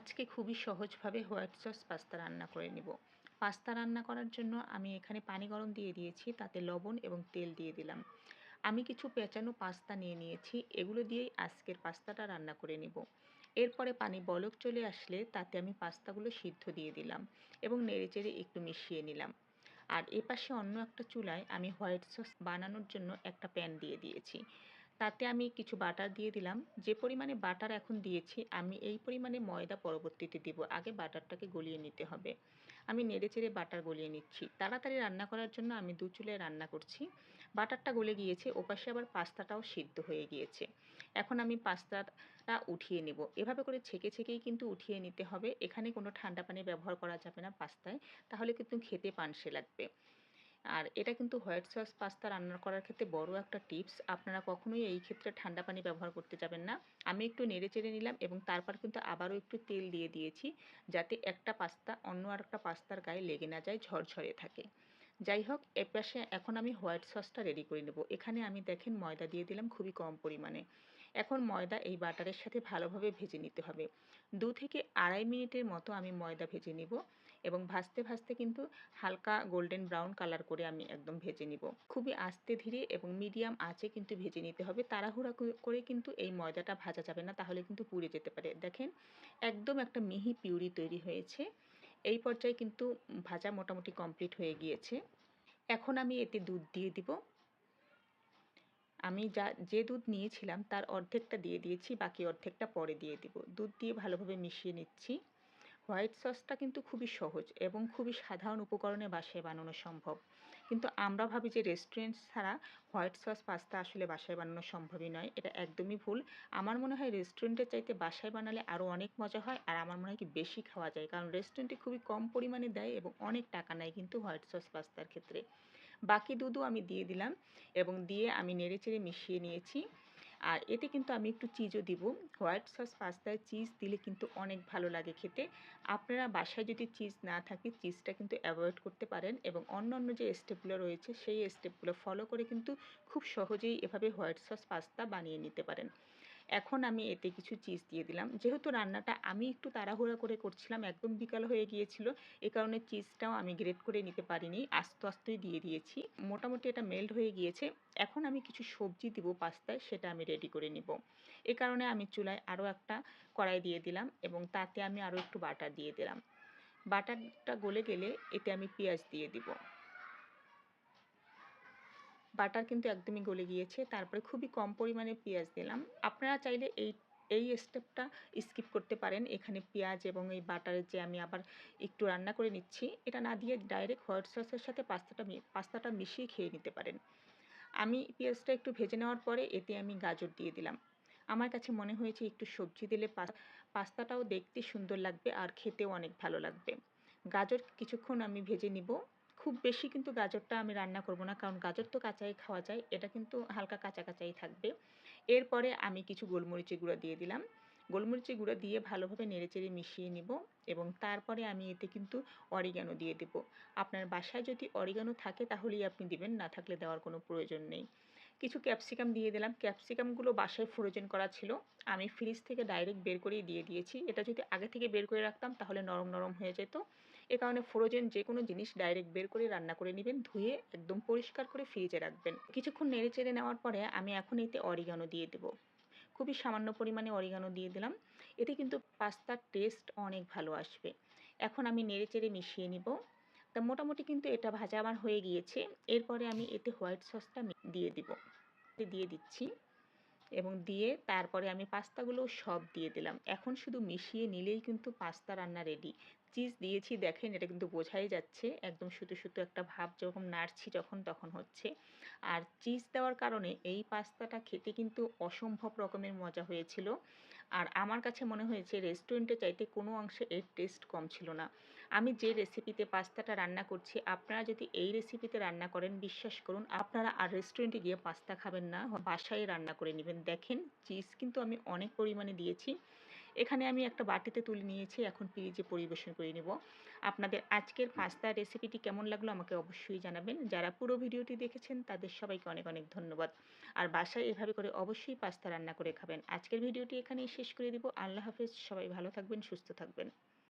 আজকে খুবই সহজভাবে হোয়াইট সস পাস্তা রান্না করে নিব। পাস্তা রান্না করার জন্য আমি এখানে পানি গরম দিয়ে দিয়েছি, তাতে লবণ এবং তেল দিয়ে দিলাম। আমি কিছু পেঁচানো পাস্তা নিয়ে নিয়েছি, এগুলো দিয়েই আজকের পাস্তাটা রান্না করে নিব। এরপরে পানি বলক চলে আসলে তাতে আমি পাস্তাগুলো সিদ্ধ দিয়ে দিলাম এবং নেড়েচেড়ে একটু মিশিয়ে নিলাম। আর এপাশে অন্য একটা চুলায় আমি হোয়াইট সস বানানোর জন্য একটা প্যান দিয়ে দিয়েছি। তাতে আমি কিছু বাটার দিয়ে দিলাম। যে পরিমাণে বাটার এখন দিয়েছি, আমি এই পরিমাণে ময়দা পরবর্তীতে দিব। আগে বাটারটাকে গলিয়ে নিতে হবে। আমি নেড়ে চেড়ে বাটার গলিয়ে নিচ্ছি। তাড়াতাড়ি রান্না করার জন্য আমি দু চুলায় রান্না করছি। বাটারটা গলে গিয়েছে, ওপাশে আবার পাস্তাটাও সিদ্ধ হয়ে গিয়েছে। এখন আমি পাস্তাটা উঠিয়ে নেব। এভাবে করে ছেঁকে ছেঁকেই কিন্তু উঠিয়ে নিতে হবে। এখানে কোনো ঠান্ডা পানি ব্যবহার করা যাবে না পাস্তায়। তাহলে কিন্তু খেতে পানসে লাগবে। আর এটা কিন্তু হোয়াইট সস পাস্তা রান্না করার ক্ষেত্রে বড় একটা টিপস। আপনারা কখনোই এই ক্ষেত্রে ঠান্ডা পানি ব্যবহার করতে যাবেন না। আমি একটু নেড়ে চেড়ে নিলাম এবং তারপর কিন্তু আবারও একটু তেল দিয়ে দিয়েছি যাতে একটা পাস্তা অন্য আর একটা পাস্তার গায়ে লেগে না যায়, ঝরঝরে থাকে। যাই হোক, এ পাশে এখন আমি হোয়াইট সসটা রেডি করে নেব। এখানে আমি দেখেন ময়দা দিয়ে দিলাম খুবই কম পরিমাণে। এখন ময়দা এই বাটারের সাথে ভালোভাবে ভেজে নিতে হবে। দু থেকে আড়াই মিনিটের মতো আমি ময়দা ভেজে নিব। এবং ভাজতে ভাজতে কিন্তু হালকা গোল্ডেন ব্রাউন কালার করে আমি একদম ভেজে নিব। খুবই আস্তে ধীরে এবং মিডিয়াম আঁচে কিন্তু ভেজে নিতে হবে। তাড়াহুড়া করে কিন্তু এই ময়দাটা ভাজা যাবে না, তাহলে কিন্তু পুড়ে যেতে পারে। দেখেন, একদম একটা মিহি পিউরি তৈরি হয়েছে। এই পর্যায়ে কিন্তু ভাজা মোটামুটি কমপ্লিট হয়ে গিয়েছে। এখন আমি এতে দুধ দিয়ে দিব। আমি যা, যে দুধ নিয়েছিলাম, তার অর্ধেকটা দিয়ে দিয়েছি, বাকি অর্ধেকটা পরে দিয়ে দিব। দুধ দিয়ে ভালোভাবে মিশিয়ে নিচ্ছি। হোয়াইট সসটা কিন্তু খুবই সহজ এবং খুবই সাধারণ উপকরণে বাসায় বানানো সম্ভব। কিন্তু আমরা ভাবি যে রেস্টুরেন্ট ছাড়া হোয়াইট সস পাস্তা আসলে বাসায় বানানো সম্ভবই নয়, এটা একদমই ভুল। আমার মনে হয় রেস্টুরেন্টের চাইতে বাসায় বানালে আরও অনেক মজা হয় আর আমার মনে হয় কি বেশি খাওয়া যায়, কারণ রেস্টুরেন্টে খুবই কম পরিমাণে দেয় এবং অনেক টাকা নেয় কিন্তু হোয়াইট সস পাস্তার ক্ষেত্রে। বাকি দুধও আমি দিয়ে দিলাম এবং দিয়ে আমি নেড়ে চেড়ে মিশিয়ে নিয়েছি। আর এতে কিন্তু আমি একটু চিজও দিব। হোয়াইট সস পাস্তায় চিজ দিলে কিন্তু অনেক ভালো লাগে খেতে। আপনারা বাসায় যদি চিজ না থাকে চিজটা কিন্তু অ্যাভয়েড করতে পারেন এবং অন্য অন্য যে স্টেপগুলো রয়েছে, সেই স্টেপগুলো ফলো করে কিন্তু খুব সহজেই এভাবে হোয়াইট সস পাস্তা বানিয়ে নিতে পারেন। এখন আমি এতে কিছু চিজ দিয়ে দিলাম। যেহেতু রান্নাটা আমি একটু তাড়াহুড়া করে করছিলাম, একদম বিকাল হয়ে গিয়েছিল, এ কারণে চিজটাও আমি গ্রেট করে নিতে পারিনি, আস্তে আস্তেই দিয়ে দিয়েছি। মোটামুটি এটা মেল্ট হয়ে গিয়েছে। এখন আমি কিছু সবজি দিব পাস্তায়, সেটা আমি রেডি করে নিব। এ কারণে আমি চুলায় আরও একটা কড়াই দিয়ে দিলাম এবং তাতে আমি আরও একটু বাটার দিয়ে দিলাম। বাটারটা গলে গেলে এতে আমি পেঁয়াজ দিয়ে দিব। বাটার কিন্তু একদমই গলে গিয়েছে। তারপরে খুবই কম পরিমাণে পেঁয়াজ দিলাম। আপনারা চাইলে এই এই স্টেপটা স্কিপ করতে পারেন। এখানে পেঁয়াজ এবং এই বাটারের যে আমি আবার একটু রান্না করে নিচ্ছি, এটা না দিয়ে ডাইরেক্ট হোয়াইট সসের সাথে পাস্তাটা পাস্তাটা মিশিয়ে খেয়ে নিতে পারেন। আমি পেঁয়াজটা একটু ভেজে নেওয়ার পরে এতে আমি গাজর দিয়ে দিলাম। আমার কাছে মনে হয়েছে একটু সবজি দিলে পাস্তাটাও দেখতে সুন্দর লাগবে আর খেতেও অনেক ভালো লাগবে। গাজর কিছুক্ষণ আমি ভেজে নিব। খুব বেশি কিন্তু গাজরটা আমি রান্না করব না। কারণ গাজর তো কাঁচাই খাওয়া যায়, এটা কিন্তু হালকা কাঁচা কাঁচাই থাকবে। এরপরে আমি কিছু গোলমরিচের গুঁড়ো দিয়ে দিলাম। গোলমরিচের গুঁড়ো দিয়ে ভালোভাবে নেড়েচেড়ে মিশিয়ে নিব এবং তারপরে আমি এতে কিন্তু অরিগানো দিয়ে দেব। আপনার বাসায় যদি অরিগানো থাকে তাহলেই আপনি দিবেন, না থাকলে দেওয়ার কোনো প্রয়োজন নেই। কিছু ক্যাপসিকাম দিয়ে দিলাম। ক্যাপসিকামগুলো বাসায় ফ্রোজেন করা ছিল। আমি ফ্রিজ থেকে ডাইরেক্ট বের করেই দিয়ে দিয়েছি। এটা যদি আগে থেকে বের করে রাখতাম তাহলে নরম নরম হয়ে যেত। এ কারণে ফ্রোজেন যে কোনো জিনিস ডাইরেক্ট বের করে রান্না করে নেবেন, ধুয়ে একদম পরিষ্কার করে ফ্রিজে রাখবেন। কিছুক্ষণ নেড়ে চেড়ে নেওয়ার পরে আমি এখন এতে অরিগানো দিয়ে দেবো। খুবই সামান্য পরিমাণে অরিগানো দিয়ে দিলাম। এতে কিন্তু পাস্তার টেস্ট অনেক ভালো আসবে। এখন আমি নেড়ে চেড়ে মিশিয়ে নিব। তা মোটামুটি কিন্তু এটা ভাজা আমার হয়ে গিয়েছে। এরপরে আমি এতে হোয়াইট সসটা দিয়ে দিব। দিয়ে দিচ্ছি এবং দিয়ে তারপরে আমি পাস্তাগুলো সব দিয়ে দিলাম। এখন শুধু মিশিয়ে নিলেই কিন্তু পাস্তা রান্না রেডি চিজ দিয়েছি, দেখেন এটা কিন্তু বোঝাই যাচ্ছে। একদম সুতো সুতো একটা ভাব যখন নাড়ছি যখন তখন হচ্ছে। আর চিজ দেওয়ার কারণে এই পাস্তাটা খেতে কিন্তু অসম্ভব রকমের মজা হয়েছিল। আর আমার কাছে মনে হয়েছে রেস্টুরেন্টে চাইতে কোনো অংশে এর টেস্ট কম ছিল না। আমি যে রেসিপিতে পাস্তাটা রান্না করছি, আপনারা যদি এই রেসিপিতে রান্না করেন, বিশ্বাস করুন, আপনারা আর রেস্টুরেন্টে গিয়ে পাস্তা খাবেন না। বাসায় রান্না করে নেবেন। দেখেন চিজ কিন্তু আমি অনেক পরিমাণে দিয়েছি। এখানে আমি একটা বাটিতে তুলে নিয়েছি এখন ফ্রিজে পরিবেশন করে নেব। আপনাদের আজকের পাস্তার রেসিপিটি কেমন লাগল আমাকে অবশ্যই জানাবেন। যারা পুরো ভিডিওটি দেখেছেন তাদের সবাইকে অনেক অনেক ধন্যবাদ। আর বাসায় এভাবে করে অবশ্যই পাস্তা রান্না করে খাবেন। আজকের ভিডিওটি এখানেই শেষ করে দিব। আল্লাহ হাফেজ। সবাই ভালো থাকবেন সুস্থ থাকবেন।